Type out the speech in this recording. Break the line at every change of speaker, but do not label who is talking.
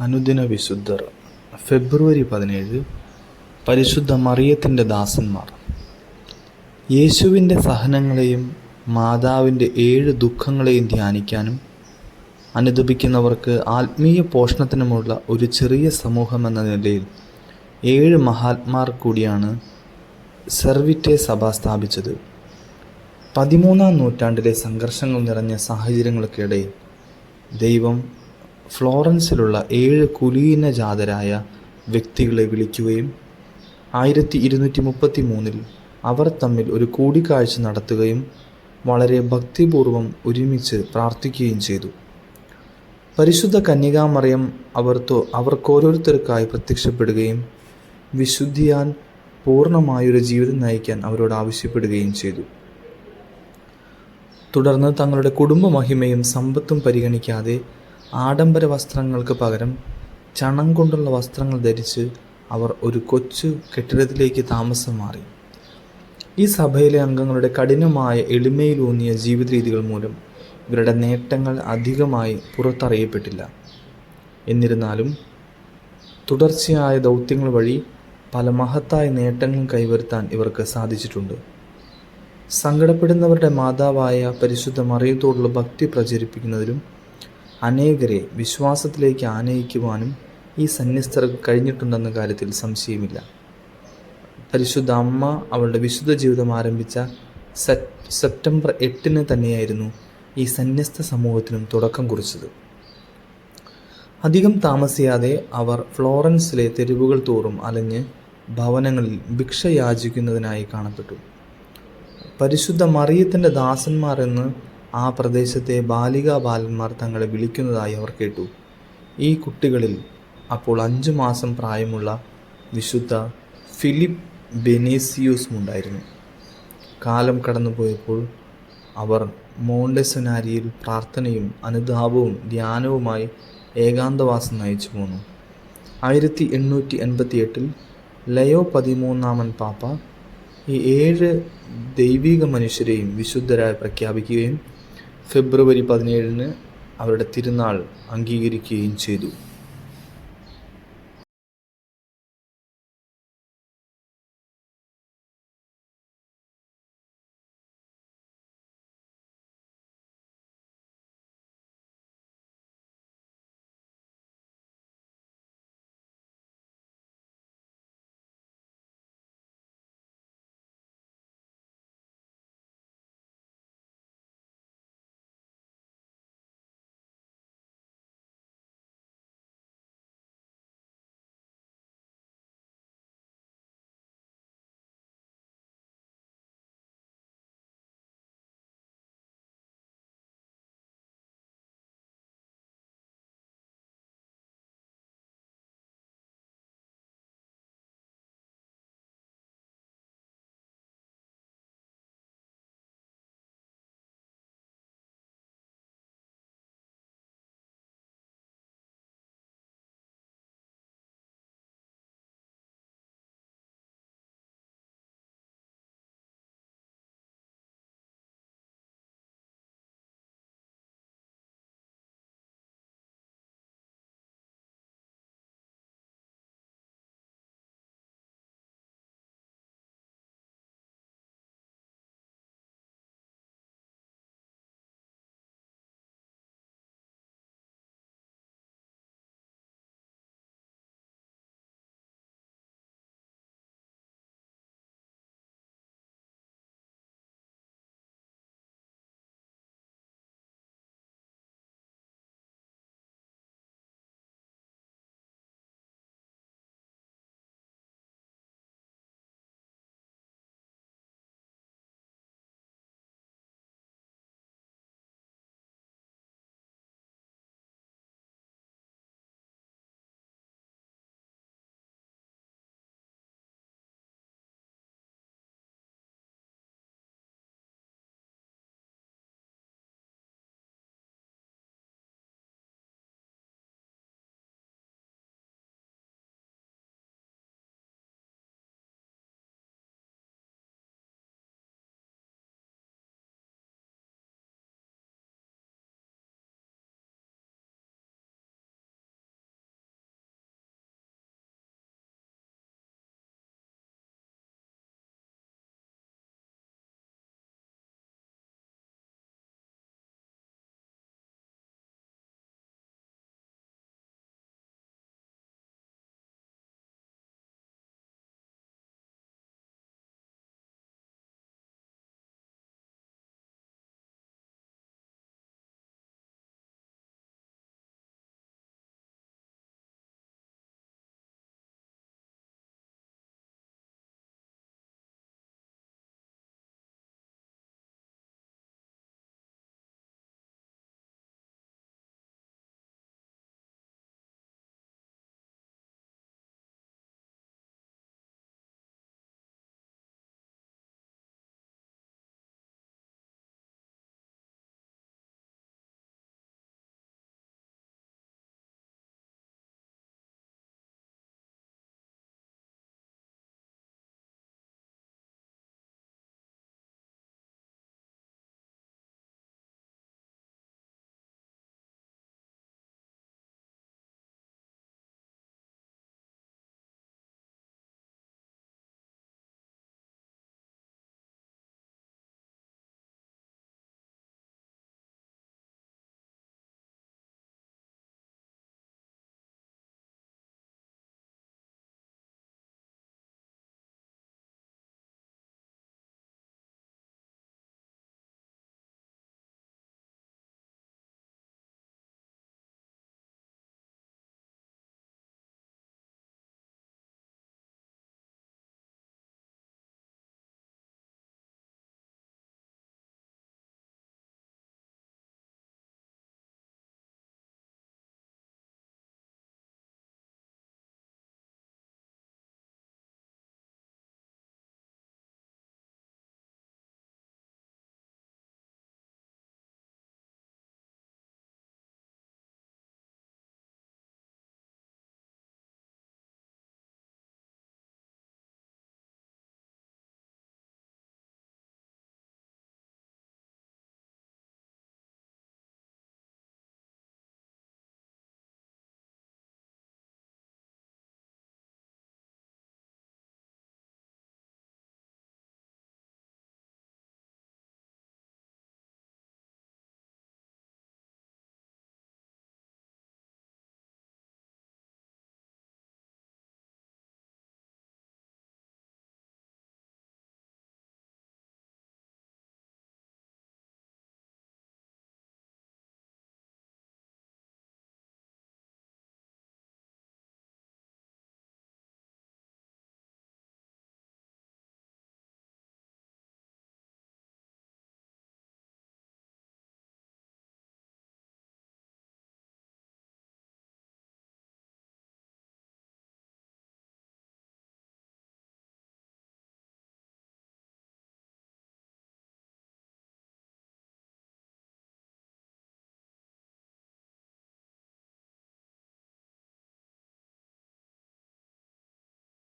അനുദിന വിശുദ്ധർ. ഫെബ്രുവരി പതിനേഴ് പരിശുദ്ധ മറിയത്തിന്റെ ദാസന്മാർ. യേശുവിന്റെ സഹനങ്ങളെയും മാതാവിന്റെ ഏഴ് ദുഃഖങ്ങളെയും ധ്യാനിക്കാനും അനുദപിക്കുന്നവർക്ക് ആത്മീയ പോഷണത്തിനുമുള്ള ഒരു ചെറിയ സമൂഹം എന്ന നിലയിൽ ഏഴ് മഹാത്മാർ കൂടിയാണ് സെർവിറ്റെ സഭ സ്ഥാപിച്ചത്. പതിമൂന്നാം നൂറ്റാണ്ടിലെ സംഘർഷങ്ങൾ നിറഞ്ഞ സാഹചര്യങ്ങൾക്കിടയിൽ ദൈവം ഫ്ലോറൻസിലുള്ള ഏഴ് കുലീന ജാതരായ വ്യക്തികളെ വിളിക്കുകയും ആയിരത്തി ഇരുന്നൂറ്റി മുപ്പത്തി മൂന്നിൽ അവർ തമ്മിൽ ഒരു കൂടിക്കാഴ്ച നടത്തുകയും വളരെ ഭക്തിപൂർവം ഒരുമിച്ച് പ്രാർത്ഥിക്കുകയും ചെയ്തു. പരിശുദ്ധ കന്യകാമറിയം അവർത്തോ അവർക്കോരോരുത്തർക്കായി പ്രത്യക്ഷപ്പെടുകയും വിശുദ്ധിയാൻ പൂർണമായൊരു ജീവിതം നയിക്കാൻ അവരോട് ആവശ്യപ്പെടുകയും ചെയ്തു. തുടർന്ന് തങ്ങളുടെ കുടുംബ മഹിമയും സമ്പത്തും പരിഗണിക്കാതെ ആഡംബര വസ്ത്രങ്ങൾക്ക് പകരം ചണം കൊണ്ടുള്ള വസ്ത്രങ്ങൾ ധരിച്ച് അവർ ഒരു കൊച്ചു കെട്ടിടത്തിലേക്ക് താമസം മാറി. ഈ സഭയിലെ അംഗങ്ങളുടെ കഠിനമായ എളിമയിലൂന്നിയ ജീവിത രീതികൾ മൂലം ഇവരുടെ നേട്ടങ്ങൾ അധികമായി പുറത്തറിയപ്പെട്ടില്ല. എന്നിരുന്നാലും തുടർച്ചയായ ദൗത്യങ്ങൾ വഴി പല മഹത്തായ നേട്ടങ്ങൾ കൈവരുത്താൻ ഇവർക്ക് സാധിച്ചിട്ടുണ്ട്. സങ്കടപ്പെടുന്നവരുടെ മാതാവായ പരിശുദ്ധ മറിയത്തോടുള്ള ഭക്തി പ്രചരിപ്പിക്കുന്നതിലും അനേകരെ വിശ്വാസത്തിലേക്ക് ആനയിക്കുവാനും ഈ സന്യസ്തർക്ക് കഴിഞ്ഞിട്ടുണ്ടെന്ന കാര്യത്തിൽ സംശയമില്ല. പരിശുദ്ധ അമ്മ അവളുടെ വിശുദ്ധ ജീവിതം ആരംഭിച്ച സെപ് സെപ്റ്റംബർ എട്ടിന് തന്നെയായിരുന്നു ഈ സന്യസ്ത സമൂഹത്തിനും തുടക്കം കുറിച്ചത്. അധികം താമസിയാതെ അവർ ഫ്ലോറൻസിലെ തെരുവുകൾ തോറും അലഞ്ഞ് ഭവനങ്ങളിൽ ഭിക്ഷ യാചിക്കുന്നതിനായി കാണപ്പെട്ടു. പരിശുദ്ധ മറിയത്തിന്റെ ദാസന്മാർ എന്ന് ആ പ്രദേശത്തെ ബാലികാ ബാലന്മാർ തങ്ങളെ വിളിക്കുന്നതായി അവർ കേട്ടു. ഈ കുട്ടികളിൽ അപ്പോൾ അഞ്ചു മാസം പ്രായമുള്ള വിശുദ്ധ ഫിലിപ്പ് ബെനേസിയൂസും ഉണ്ടായിരുന്നു. കാലം കടന്നുപോയപ്പോൾ അവർ മോണ്ടെസനാരിയിൽ പ്രാർത്ഥനയും അനുതാപവും ധ്യാനവുമായി ഏകാന്തവാസം നയിച്ചു പോന്നു. ആയിരത്തി എണ്ണൂറ്റി എൺപത്തി എട്ടിൽ ലയോ പതിമൂന്നാമൻ പാപ്പ ഈ ഏഴ് ദൈവിക മനുഷ്യരെയും വിശുദ്ധരായി പ്രഖ്യാപിക്കുകയും ഫെബ്രുവരി പതിനേഴിന് അവരുടെ തിരുനാൾ അംഗീകരിക്കുകയും ചെയ്തു.